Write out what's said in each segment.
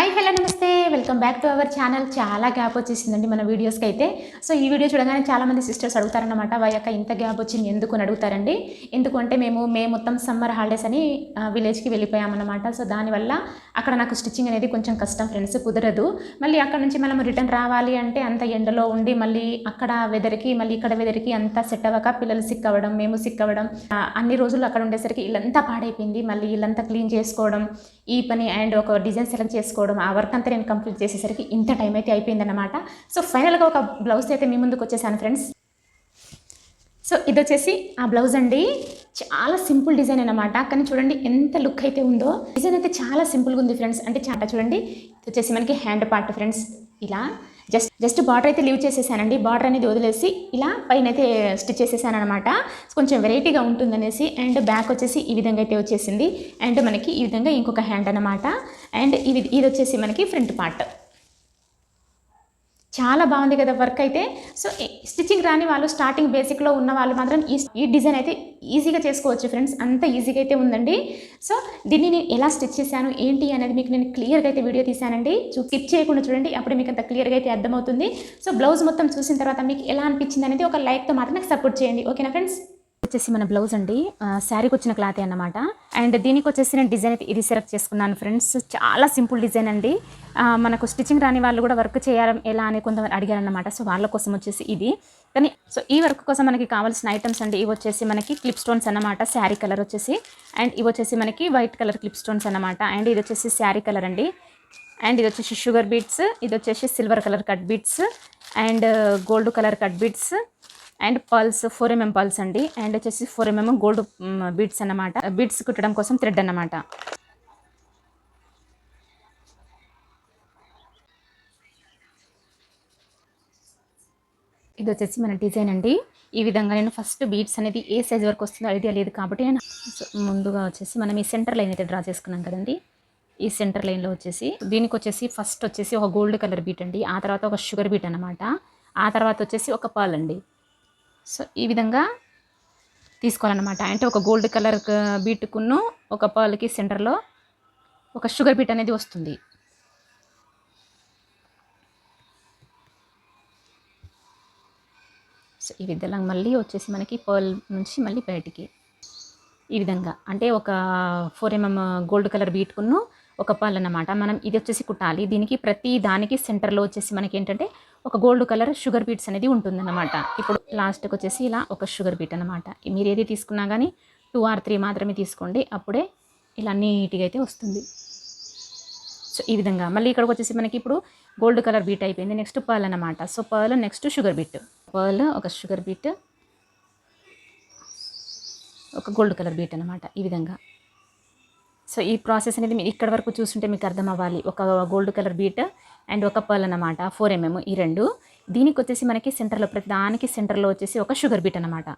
Hi hello నమస్తే. Welcome back to our channel చాలా gap వచ్చేసిందండి మన వీడియోస్కి అయితే. సో ఈ వీడియో చూడగానే చాలామంది సిస్టర్స్ అడుగుతారనమాట అక్క ఇంత గ్యాప్ వచ్చింది? ఎందుకు? అని అడుగుతారండి. ఎందుకంటే మేము మే మొత్తం సమ్మర్ హాలిడేస్ అని విలేజ్కి వెళ్ళిపోయామన్నమాట. సో దానివల్ల అక్కడ నాకు స్టిచ్చింగ్ అనేది కొంచెం కష్టం ఫ్రెండ్స్ కుదరదు. మళ్ళీ అక్కడ నుంచి మనం రిటర్న్ రావాలి అంటే అంత ఎండలో ఉండి మళ్ళీ అక్కడ వెదర్కి మళ్ళీ ఇక్కడ వెదర్కి అంతా సెట్ అవ్వక పిల్లలు సిక్ అవ్వడం మేము సిక్ అవ్వడం అన్ని రోజులు అక్కడ ఉండేసరికి ఇల్లంతా పాడైపోయింది. మళ్ళీ ఇల్లంతా క్లీన్ చేసుకోవడం ఈ పని అండ్ ఒక డిజైన్ సెలెక్ట్ చేసుకోవడం ఆ వర్క్ అంతా నేను కంప్లీట్ చేసేసరికి ఇంత టైం అయితే అయిపోయిందన్నమాట. సో ఫైనల్గా ఒక బ్లౌజ్ అయితే మీ ముందుకు వచ్చేసాను ఫ్రెండ్స్ సో ఇది వచ్చేసి ఆ బ్లౌజ్ అండి. చాలా సింపుల్ డిజైన్ అన్నమాట. కానీ చూడండి ఎంత లుక్ అయితే ఉందో. డిజైన్ అయితే చాలా సింపుల్గా ఉంది ఫ్రెండ్స్ అంటే చాలా చూడండి ఇది వచ్చేసి మనకి హ్యాండ్ పార్ట్ ఫ్రెండ్స్ ఇలా. జస్ట్ జస్ట్ బార్డర్ అయితే లీవ్ చేసేసానండి. బార్డర్ అనేది వదిలేసి ఇలా పైన అయితే స్టిచ్ చేసేసాను అనమాట కొంచెం వెరైటీగా ఉంటుందనేసి అండ్ బ్యాక్ వచ్చేసి ఈ విధంగా అయితే వచ్చేసింది. అండ్ మనకి ఈ విధంగా ఇంకొక హ్యాండ్ అనమాట అండ్ ఇది ఇది వచ్చేసి మనకి ఫ్రంట్ పార్ట్. చాలా బాగుంది కదా వర్క్ అయితే. సో స్టిచ్చింగ్ రాని వాళ్ళు స్టార్టింగ్ బేసిక్లో ఉన్న వాళ్ళు మాత్రం ఈ ఈ డిజైన్ అయితే ఈజీగా చేసుకోవచ్చు ఫ్రెండ్స్ అంత ఈజీగా అయితే ఉందండి. సో దీన్ని నేను ఎలా స్టిచ్ చేశాను ఏంటి అనేది మీకు నేను క్లియర్గా అయితే వీడియో తీశానండి. చూ స్కిప్ చేయకుండా చూడండి అప్పుడు మీకు అంత క్లియర్గా అయితే అర్థమవుతుంది. సో బ్లౌజ్ మొత్తం చూసిన తర్వాత మీకు ఎలా అనిపించింది అనేది ఒక లైక్తో మాత్రం నాకు సపోర్ట్ చేయండి. ఓకేనా ఫ్రెండ్స్ వచ్చేసి మన బ్లౌజ్ అండి. శారీకి వచ్చిన క్లాతే అన్నమాట. అండ్ దీనికి వచ్చేసి నేను డిజైన్ అయితే ఇది సెలెక్ట్ చేసుకున్నాను ఫ్రెండ్స్ చాలా సింపుల్ డిజైన్ అండి. మనకు స్టిచ్చింగ్ రాని వాళ్ళు కూడా వర్క్ చేయడం ఎలా అని కొంతమంది అడిగారనమాట సో వాళ్ళ కోసం వచ్చేసి ఇది. కానీ సో ఈ వర్క్ కోసం మనకి కావాల్సిన ఐటమ్స్ అండి ఇవి వచ్చేసి మనకి క్లిప్ స్టోన్స్ అన్నమాట శారీ కలర్ వచ్చేసి. అండ్ ఇవి వచ్చేసి మనకి వైట్ కలర్ క్లిప్ స్టోన్స్ అన్నమాట. అండ్ ఇది వచ్చేసి శారీ కలర్ అండి. అండ్ ఇది వచ్చేసి షుగర్ బీట్స్ ఇది వచ్చేసి silver colour cut beads and gold colour cut beads and pearls four mm pearls అండి. అండ్ వచ్చేసి ఫోర్ ఎంఎం గోల్డ్ బీట్స్ అన్నమాట. బీట్స్ కుట్టడం కోసం థ్రెడ్ అన్నమాట. ఇది వచ్చేసి మన డిజైన్ అండి. ఈ విధంగా నేను ఫస్ట్ బీట్స్ అనేది ఏ సైజ్ వరకు వస్తుందో ఐడియా లేదు కాబట్టి నేను ముందుగా వచ్చేసి మనం ఈ సెంటర్ లైన్ అయితే డ్రా చేసుకున్నాం కదండి. ఈ సెంటర్ లైన్లో వచ్చేసి దీనికి వచ్చేసి ఫస్ట్ వచ్చేసి ఒక గోల్డ్ కలర్ బీట్ అండి. ఆ తర్వాత ఒక షుగర్ బీట్ అనమాట ఆ తర్వాత వచ్చేసి ఒక పాల్ అండి. సో ఈ విధంగా తీసుకోవాలన్నమాట. అంటే ఒక గోల్డ్ కలర్ బీట్కును ఒక పర్ల్కి సెంటర్లో ఒక షుగర్ బీట్ అనేది వస్తుంది. సో ఈ విధంగా మళ్ళీ వచ్చేసి మనకి పర్ల్ నుంచి మళ్ళీ బయటికి. ఈ విధంగా. అంటే ఒక ఫోర్ ఎంఎం గోల్డ్ కలర్ బీట్కును ఒక పర్ల్ అన్నమాట. మనం ఇది వచ్చేసి కుట్టాలి. దీనికి ప్రతి దానికి సెంటర్లో వచ్చేసి మనకి ఏంటంటే ఒక గోల్డ్ కలర్ షుగర్ బీట్స్ అనేది ఉంటుందన్నమాట. ఇప్పుడు లాస్ట్కి వచ్చేసి ఇలా ఒక షుగర్ బీట్ అనమాట మీరు ఏది తీసుకున్నా కానీ టూ ఆర్ త్రీ మాత్రమే తీసుకోండి. అప్పుడే ఇలా నీట్గా అయితే వస్తుంది. సో ఈ విధంగా. మళ్ళీ ఇక్కడికి వచ్చేసి మనకి ఇప్పుడు గోల్డ్ కలర్ బీట్ అయిపోయింది. నెక్స్ట్ పర్ల్ అనమాట so pearl next sugar bead. Pearl ఒక షుగర్ బీట్. ఒక గోల్డ్ కలర్ బీట్ అనమాట ఈ విధంగా. సో ఈ ప్రాసెస్ అనేది మీరు ఇక్కడ వరకు చూస్తుంటే మీకు అర్థం అవ్వాలి ఒక గోల్డ్ కలర్ బీట్ అండ్ ఒక పర్ల్ అనమాట ఫోర్ ఎంఎం ఈ రెండు. దీనికి వచ్చేసి మనకి సెంటర్లో ప్రతి దానికి సెంటర్లో వచ్చేసి ఒక షుగర్ బీట్ అనమాట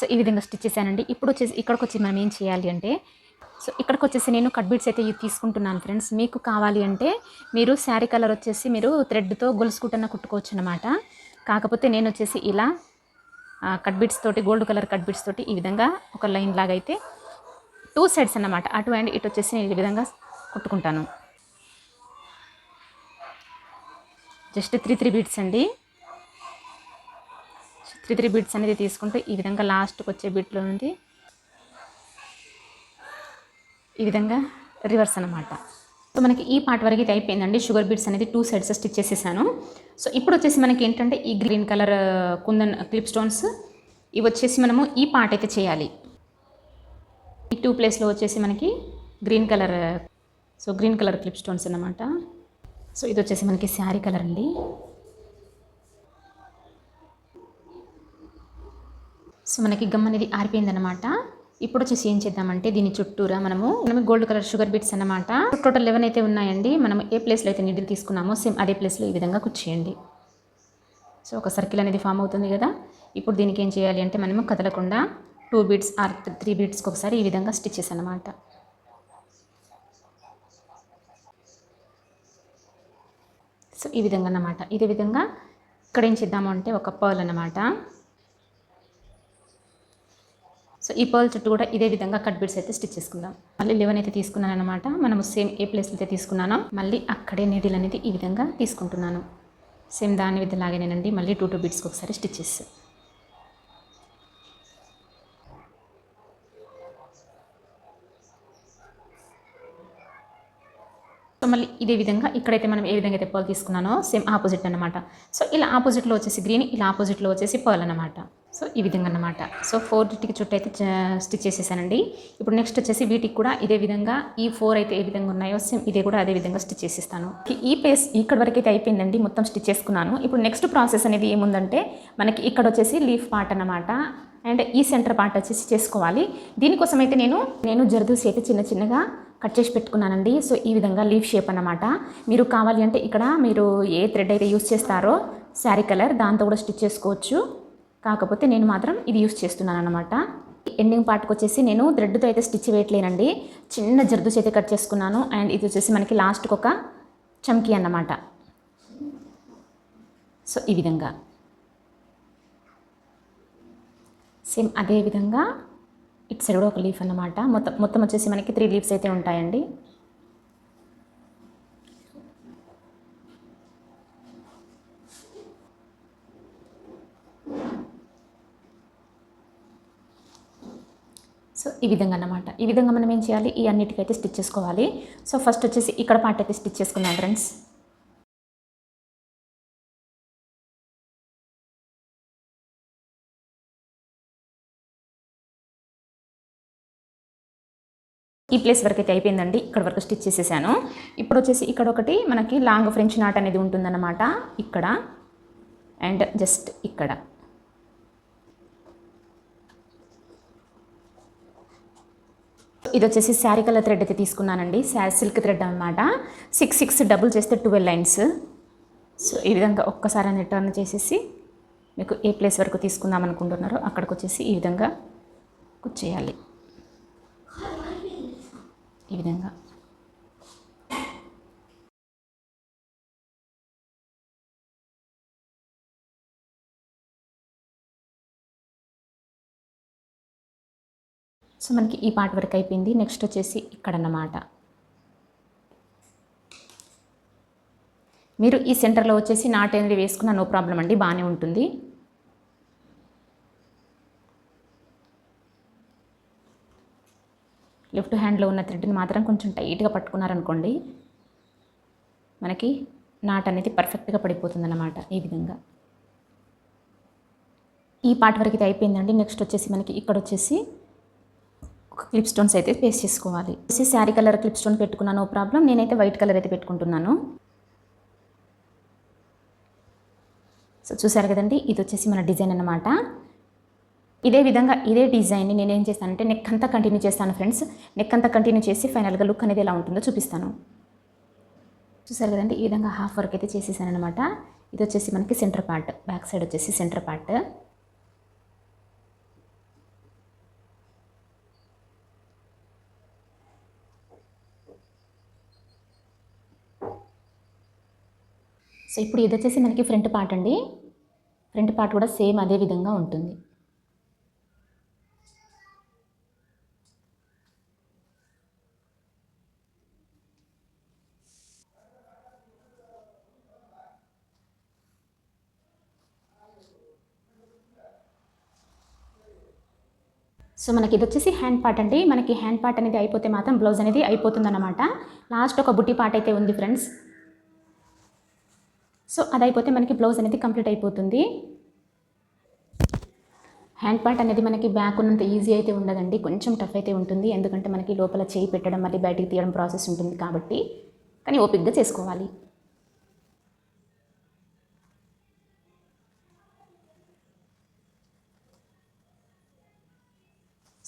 సో ఈ విధంగా స్టిచ్ చేశానండి. ఇప్పుడు వచ్చేసి ఇక్కడికి వచ్చి మనం ఏం చేయాలి అంటే సో ఇక్కడికి వచ్చేసి నేను కట్ బీట్స్ అయితే ఇవి తీసుకుంటున్నాను ఫ్రెండ్స్. మీకు కావాలి అంటే మీరు శారీ కలర్ వచ్చేసి మీరు థ్రెడ్తో గొలుసుకుంటున్న కుట్టుకోవచ్చు అనమాట కాకపోతే నేను వచ్చేసి ఇలా కట్ బిట్స్ తోటి గోల్డ్ కలర్ కట్ బీట్స్ తోటి ఈ విధంగా ఒక లైన్ లాగా అయితే టూ సైడ్స్ అన్నమాట. అటు అండ్ ఇటు వచ్చేసి నేను ఈ విధంగా కుట్టుకుంటాను. జస్ట్ త్రీ త్రీ బీట్స్ అండి. త్రీ త్రీ బీట్స్ అనేది తీసుకుంటూ ఈ విధంగా లాస్ట్కి వచ్చే బీట్లో నుండి ఈ విధంగా రివర్స్ అనమాట సో మనకి ఈ పార్ట్ వరకు అయితే అయిపోయిందండి. షుగర్ బీట్స్ అనేది టూ సైడ్స్ స్టిచ్ చేసేసాను. సో ఇప్పుడు వచ్చేసి మనకి ఏంటంటే ఈ green colour uh, kundan uh, clip stones ఇవి వచ్చేసి మనము ఈ పార్ట్ అయితే చేయాలి. ఈ టూ ప్లేస్లో వచ్చేసి మనకి green colour so green colour clip stones అన్నమాట. సో ఇది వచ్చేసి మనకి శారీ కలర్ అండి. సో మనకి గమ్ అనేది ఆరిపోయిందనమాట ఇప్పుడు వచ్చేసి ఏం చేద్దామంటే దీని చుట్టూరా మనము మనము గోల్డ్ కలర్ షుగర్ బీట్స్ అన్నమాట. టోటల్ లెవెన్ అయితే ఉన్నాయండి. మనం ఏ ప్లేస్లో అయితే నీడిల్ తీసుకున్నామో సేమ్ అదే ప్లేస్లో ఈ విధంగా కుచ్చేయండి సో ఒక సర్కిల్ అనేది ఫామ్ అవుతుంది కదా. ఇప్పుడు దీనికి ఏం చేయాలి అంటే మనము కదలకుండా టూ బీట్స్ ఆర్ త్రీ బీట్స్కి ఒకసారి ఈ విధంగా స్టిచ్చెస్ అన్నమాట. సో ఈ విధంగా అన్నమాట. ఇదే విధంగా ఇక్కడ ఏం చేద్దాము అంటే ఒక పర్ల్ అన్నమాట. సో ఈ పర్ల్ చుట్టూ కూడా ఇదే విధంగా కట్ బిడ్స్ అయితే స్టిచ్ చేసుకుందాం. మళ్ళీ లెవెన్ అయితే తీసుకున్నాను అనమాట మనము సేమ్ ఏ ప్లేస్లో అయితే తీసుకున్నానో. మళ్ళీ అక్కడే నీడిల్ అనేది ఈ విధంగా తీసుకుంటున్నాను. సేమ్ దాని విధంలాగేనేనండి మళ్ళీ టూ టూ బిడ్స్కి ఒకసారి స్టిచ్చెస్ మళ్ళీ ఇదే విధంగా ఇక్కడైతే మనం ఏ విధంగా అయితే పర్ల్ తీసుకున్నానో సేమ్ ఆపోజిట్ అనమాట సో ఇలా ఆపోజిట్లో వచ్చేసి గ్రీన్ ఇలా ఆపోజిట్లో వచ్చేసి పర్ల్ అనమాట సో ఈ విధంగా అనమాట సో ఫోర్ డిటికి చుట్టూ అయితే స్టిచ్ చేసేసానండి. ఇప్పుడు నెక్స్ట్ వచ్చేసి వీటికి కూడా ఇదే విధంగా ఈ ఫోర్ అయితే ఏ విధంగా ఉన్నాయో సేమ్ ఇదే కూడా అదే విధంగా స్టిచ్ చేసేస్తాను. ఈ పేస్ ఇక్కడ వరకు అయితే అయిపోయిందండి మొత్తం స్టిచ్ చేసుకున్నాను. ఇప్పుడు నెక్స్ట్ ప్రాసెస్ అనేది ఏముందంటే మనకి ఇక్కడ వచ్చేసి లీఫ్ పార్ట్ అనమాట అండ్ ఈ సెంటర్ పార్ట్ వచ్చేసి చేసుకోవాలి. దీనికోసం అయితే నేను నేను జర్దూసి అయితే చిన్న చిన్నగా కట్ చేసి పెట్టుకున్నానండి. సో ఈ విధంగా లీఫ్ షేప్ అన్నమాట. మీరు కావాలి అంటే ఇక్కడ మీరు ఏ థ్రెడ్ అయితే యూస్ చేస్తారో శారీ కలర్ దాంతో కూడా స్టిచ్ చేసుకోవచ్చు. కాకపోతే నేను మాత్రం ఇది యూస్ చేస్తున్నాను అనమాట ఎండింగ్ పార్ట్కి వచ్చేసి నేను థ్రెడ్తో అయితే స్టిచ్ వేయట్లేనండి. చిన్న జర్దూసి అయితే కట్ చేసుకున్నాను. అండ్ ఇది వచ్చేసి మనకి లాస్ట్కి ఒక చమ్కీ అన్నమాట. సో ఈ విధంగా. సేమ్ అదే విధంగా ఇటు సైడ్ కూడా ఒక లీఫ్ అన్నమాట. మొత్తం మొత్తం వచ్చేసి మనకి త్రీ లీవ్స్ అయితే ఉంటాయండి. సో ఈ విధంగా అన్నమాట. ఈ విధంగా మనం ఏం చేయాలి? ఈ అన్నిటికైతే స్టిచ్ చేసుకోవాలి. సో ఫస్ట్ వచ్చేసి ఇక్కడ పార్ట్ అయితే స్టిచ్ చేసుకుందాం ఫ్రెండ్స్ ఈ ప్లేస్ వరకు అయితే అయిపోయిందండి. ఇక్కడ వరకు స్టిచ్ చేసేసాను. ఇప్పుడు వచ్చేసి ఇక్కడ ఒకటి మనకి లాంగ్ ఫ్రెంచ్ నాట్ అనేది ఉంటుందన్నమాట. ఇక్కడ. అండ్ జస్ట్ ఇక్కడ. ఇది వచ్చేసి శారీ కలర్ థ్రెడ్ అయితే తీసుకున్నానండి. శారీ సిల్క్ థ్రెడ్ అనమాట సిక్స్ సిక్స్ డబుల్ చేస్తే ట్వెల్వ్ లైన్స్. సో ఈ విధంగా ఒక్కసారి అని టర్న్ చేసేసి మీకు ఏ ప్లేస్ వరకు తీసుకుందాం అనుకుంటున్నారో అక్కడికి వచ్చేసి ఈ విధంగా కుచ్చేయాలి. ఈ విధంగా. సో మనకి ఈ పార్ట్ వరకు అయిపోయింది. నెక్స్ట్ వచ్చేసి ఇక్కడ అన్నమాట మీరు ఈ సెంటర్లో వచ్చేసి నాట్ అనేది వేసుకున్న నో ప్రాబ్లం అండి. బాగానే ఉంటుంది. లెఫ్ట్ హ్యాండ్లో ఉన్న థ్రెడ్ని మాత్రం కొంచెం టైట్గా పట్టుకున్నారనుకోండి మనకి నాట్ అనేది పర్ఫెక్ట్గా పడిపోతుంది అన్నమాట ఈ విధంగా. ఈ పార్ట్ వరకు అయితే అయిపోయిందండి. నెక్స్ట్ వచ్చేసి మనకి ఇక్కడ వచ్చేసి ఒక క్లిప్ స్టోన్స్ అయితే పేస్ట్ చేసుకోవాలి. వచ్చేసి శారీ కలర్ క్లిప్ స్టోన్ పెట్టుకున్నాను ప్రాబ్లం. నేనైతే వైట్ కలర్ అయితే పెట్టుకుంటున్నాను. సో చూసారు కదండి ఇది వచ్చేసి మన డిజైన్ అనమాట ఇదే విధంగా ఇదే డిజైన్ని నేను ఏం చేస్తానంటే నెక్ అంతా కంటిన్యూ చేస్తాను ఫ్రెండ్స్. నెక్ అంతా కంటిన్యూ చేసి ఫైనల్గా లుక్ అనేది ఎలా ఉంటుందో చూపిస్తాను. చూసారు కదండి ఈ విధంగా హాఫ్ వర్క్ అయితే చేసేసాను అనమాట ఇది వచ్చేసి మనకి సెంటర్ పార్ట్ బ్యాక్ సైడ్ వచ్చేసి సెంటర్ పార్ట్ సో ఇప్పుడు ఇది వచ్చేసి మనకి ఫ్రంట్ పార్ట్ అండి. ఫ్రంట్ పార్ట్ కూడా సేమ్ అదే విధంగా ఉంటుంది. సో మనకి ఇది వచ్చేసి హ్యాండ్ పార్ట్ అండి. మనకి హ్యాండ్ పార్ట్ అనేది అయిపోతే మాత్రం బ్లౌజ్ అనేది అయిపోతుందన్నమాట. లాస్ట్ ఒక బుట్టి పార్ట్ అయితే ఉంది ఫ్రెండ్స్ సో అది అయిపోతే మనకి బ్లౌజ్ అనేది కంప్లీట్ అయిపోతుంది. హ్యాండ్ పార్ట్ అనేది మనకి బ్యాక్ ఉన్నంత ఈజీ అయితే ఉండదండి. కొంచెం టఫ్ అయితే ఉంటుంది. ఎందుకంటే మనకి లోపల చేయి పెట్టడం మళ్ళీ బయటికి తీయడం ప్రాసెస్ ఉంటుంది కాబట్టి. కానీ ఓపిక్గా చేసుకోవాలి.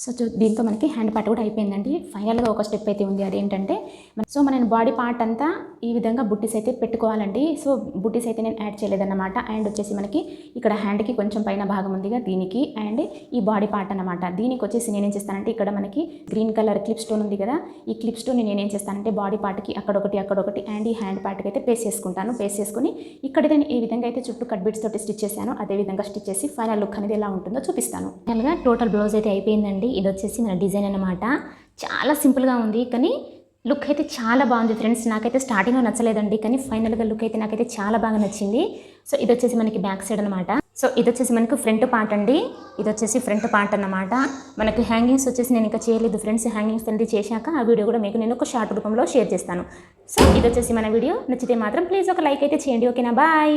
సో చూ- దీంతో మనకి హ్యాండ్ పార్ట్ కూడా అయిపోయిందండి. ఫైనల్గా ఒక స్టెప్ అయితే ఉంది. అదేంటంటే సో మన బాడీ పార్ట్ అంతా ఈ విధంగా బుట్టీస్ అయితే పెట్టుకోవాలండి. సో బుట్టీస్ అయితే నేను యాడ్ చేయలేదన్నమాట. అండ్ వచ్చేసి మనకి ఇక్కడ హ్యాండ్కి కొంచెం పైన భాగం ఉందిగా దీనికి. అండ్ ఈ బాడీ పార్ట్ అన్నమాట. దీనికి వచ్చేసి నేనేం చేస్తానంటే ఇక్కడ మనకి గ్రీన్ కలర్ క్లిప్ స్టోన్ ఉంది కదా ఈ క్లిప్ స్టోన్ నేనేం చేస్తానంటే బాడీ పార్ట్కి అక్కడొకటి అక్కడొకటి అండ్ ఈ హ్యాండ్ పార్ట్కి అయితే పేస్ చేసుకుంటాను. పేస్ట్ చేసుకుని ఇక్కడ నేను ఏ విధంగా అయితే చుట్టూ కట్ బిట్స్ తోటి స్టిచ్ చేశాను. అదే విధంగా స్టిచ్ చేసి ఫైనల్ లుక్ అనేది ఎలా ఉంటుందో చూపిస్తాను. ఫైనల్గా టోటల్ బ్లౌజ్ అయితే అయిపోయిందండి. ఇది వచ్చేసి మన డిజైన్ అన్నమాట. చాలా సింపుల్గా ఉంది కానీ లుక్ అయితే చాలా బాగుంది ఫ్రెండ్స్. నాకైతే స్టార్టింగ్లో నచ్చలేదండి కానీ ఫైనల్గా లుక్ అయితే నాకైతే చాలా బాగా నచ్చింది. సో ఇది వచ్చేసి మనకి బ్యాక్ సైడ్ అనమాట సో ఇది వచ్చేసి మనకు ఫ్రంట్ పార్ట్ అండి. ఇది వచ్చేసి ఫ్రంట్ పార్ట్ అన్నమాట. మనకు హ్యాంగింగ్స్ వచ్చేసి నేను ఇంకా చేయలేదు ఫ్రెండ్స్. హ్యాంగింగ్స్ అనేది చేశాక ఆ వీడియో కూడా మీకు నేను ఒక షార్ట్ రూపంలో షేర్ చేస్తాను. సో ఇది వచ్చేసి మన వీడియో. నచ్చితే మాత్రం ప్లీజ్ ఒక లైక్ అయితే చేయండి. ఓకేనా? బాయ్.